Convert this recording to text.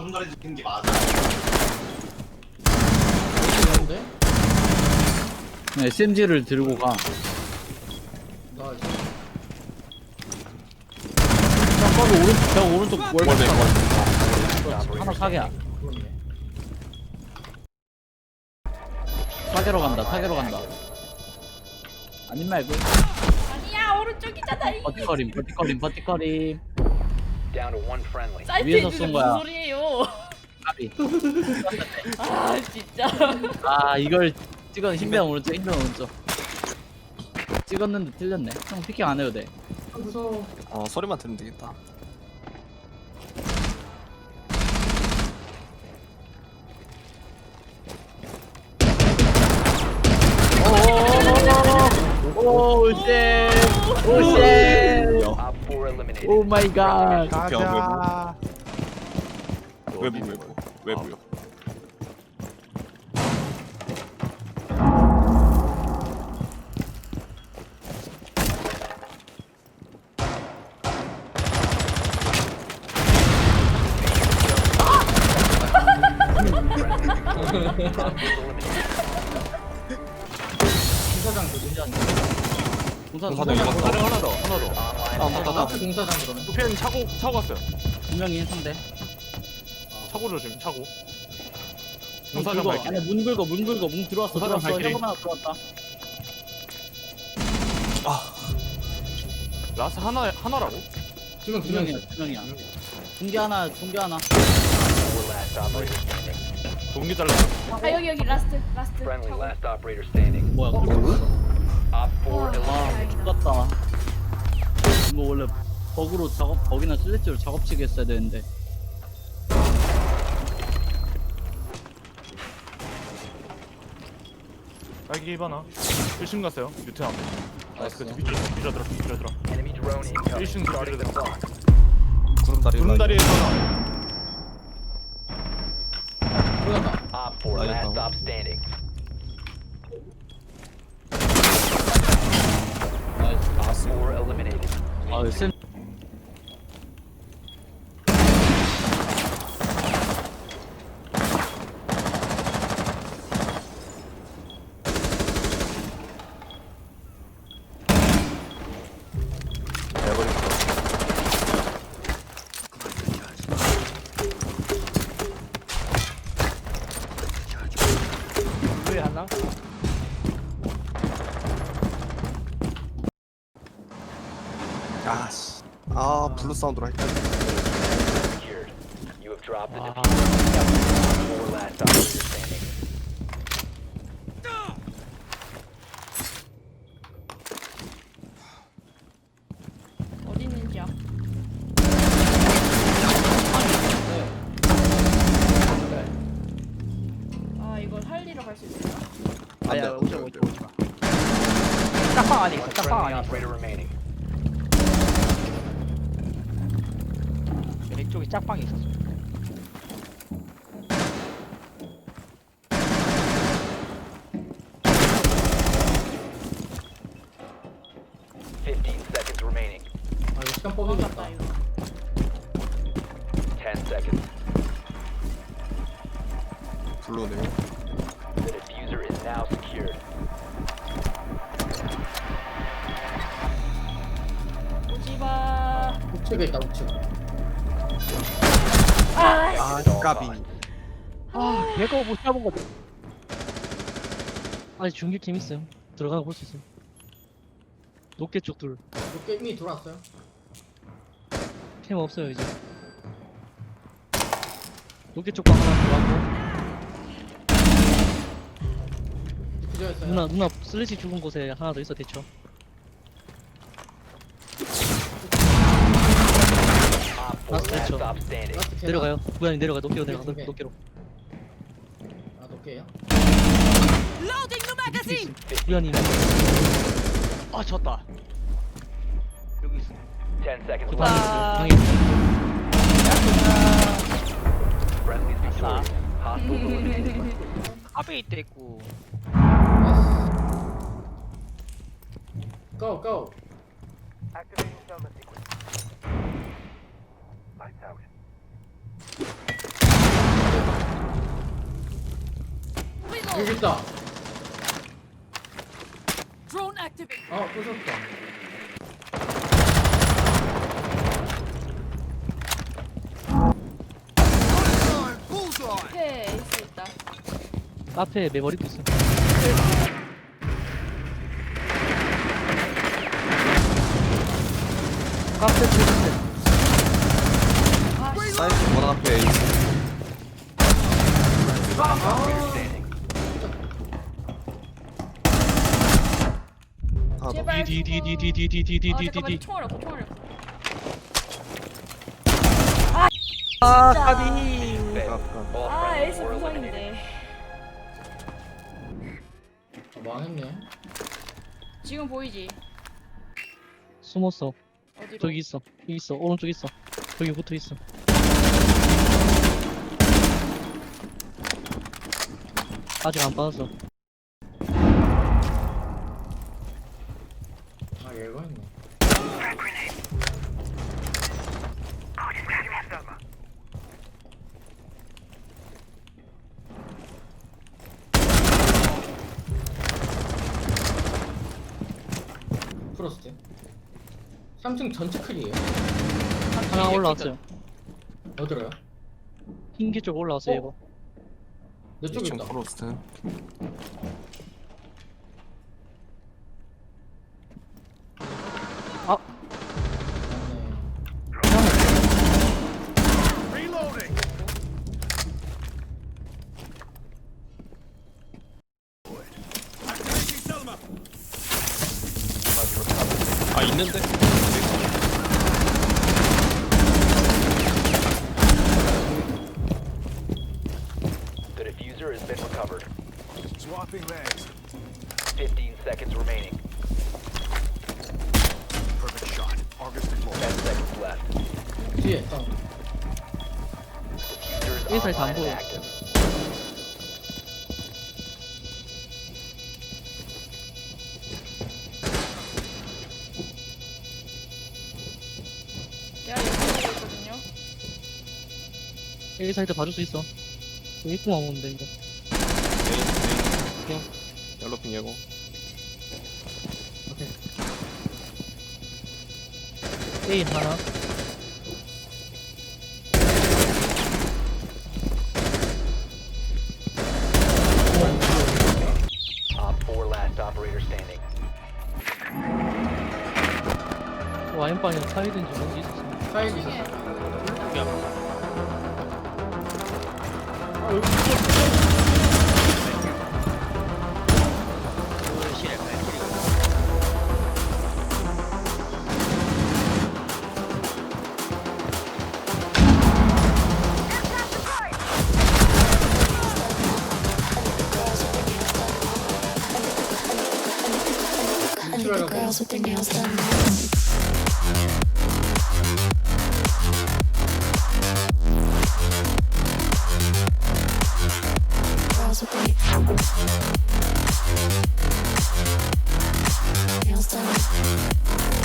구름다리 찍힌 게 맞아. 네, SMG를 들고 가. 나 이제 형 거기 오른쪽 저 오른쪽 가. 하나 사게야. 그러네. 사게로 간다. 사게로 간다. 아님 말고 아니야 오른쪽이잖아 이 버티커림 버티커림 버티커림. Down to one friendly. 사이트에 위에서 있는 쏜게 거야. 무슨 소리예요 까비. 아 진짜 아 이걸 찍은 힘변 오른쪽 힘변 오른쪽. 찍었는데 틀렸네. 형 피킹 안 해도 돼. 아, 무서워. 어 소리만 들으면 되겠다 오쉣 오쉣 Op 4 eliminated. 오 마이 갓. 가자. 외부 외부 외부요 공사장 그러면. 공사 공사장 이거 두 다른 하나 더 하나 더 Online. 아, 더, 더, 더. 공사장 그러면. 팬 차고 차고 갔어요 명이 상대. 차고 조심 차고 문 공사장 긁어. 발길 아니 문 긁어 문 긁어 문 들어왔어 공사장 들어왔어. 발길이. 현금 하나 들어왔다. 라스 하나 하나라고? 지금 두두 명이야 명이야. 두 명이야. 중계 하나 중계 하나. Four last operator standing. 동기 잘라 아 여기 여기 라스트 라스트 Friendly 차고. last operator standing. 뭐야? 어? Op 4 와. eliminated. 아 죽었다. 이거 원래 버그로 작업 버기나 슬래치로 작업치기 했어야 되는데. 딸기 하나 1층 갔어요 유트 앞에 알았어. 그 삐져 삐져 들어 삐져 들어 Enemy drone incoming. 일신 Starting the 들어. clock. 구름다리 구름다리에서 하나 들어간다. Op 4 Light last down. stop standing. Op 4 eliminated. 아 쌤. 아씨 아 블루 사운드로 할까 Secured. You have dropped the diffuser. Four last operator standing. 어디 있는지야 아 이거 살리러 갈 수 있을까? 아니야 오지 마 오지 마 짝방 안에 One friendly operator remaining. 왼쪽에 짝방이 있었어. Fifteen seconds remaining. 아 이거 시간 도망갔다 뻑이겠다. 이거 Ten seconds. 블루네요 The diffuser is now secured. 오지마 우측에 있다 우측. 아 까비 아, 걔가 못 잡은 거. 아니 중계 재밌어요. 들어가서 볼 수 있어요. 높게 쪽 둘. 이거 게임이 들어왔어요. 캠 없어요 이제. 높게 쪽방 하나 들어왔고 기절했어요. 누나 누나 슬래시 죽은 곳에 하나 더 있어 대처. Op 4 Last last headshot. stop standing. 라스트 캐나. 내려가요. 구현이 내려가. 높게로 내려가. 오케이. 높게로. 아 높게요. 구현이. 아 졌다. 여기 있어. Ten seconds 방에 left. 있어. 방에 있어. Friendly victorious. Hostiles eliminated. 앞에 있대 있고. 고 고. 있어. 여기 있다. 어, 부셨다. 앞에 에이스 있다. 카페에 메모리도 있어 카페 조심해 아, 씨. 사이트 원 앞에 에이스. 하나 더. 제발. 디디디디디디디디디디 아, 잠깐만. 총알 없어. 총알 없어. 아. 까비 아, 에이스. 아, 망했네. 지금 보이지? 숨었어 어디로? 저기 있어 여기 있어 오른쪽 있어 저기 붙어 있어 아직 안 빠졌어 아, 얘가 있네. 프로스트. 3층 전체 클이에요. 하나 올라왔어요 어디로요? 흰기 쪽 올라왔어요 이거 내 쪽에 2층 있다. 프로스트. 맞네. 아 있는데? The diffuser has been recovered. Swapping legs. 15 seconds remaining. Perfect shot. Argus deployed. 10 seconds left. 越到。Diffuser 一 is 会儿弹 online 过 and 了。active. 여기 사이트 봐줄 수 있어. 여기 입구만 오면 돼 이거 핑. 옐로핑 예고. 오케이. A 하나 Op 4 last operator standing. 와인빵이랑 사이드인지 뭔지 있었어 사이드 있었어. And the girls with their nails done.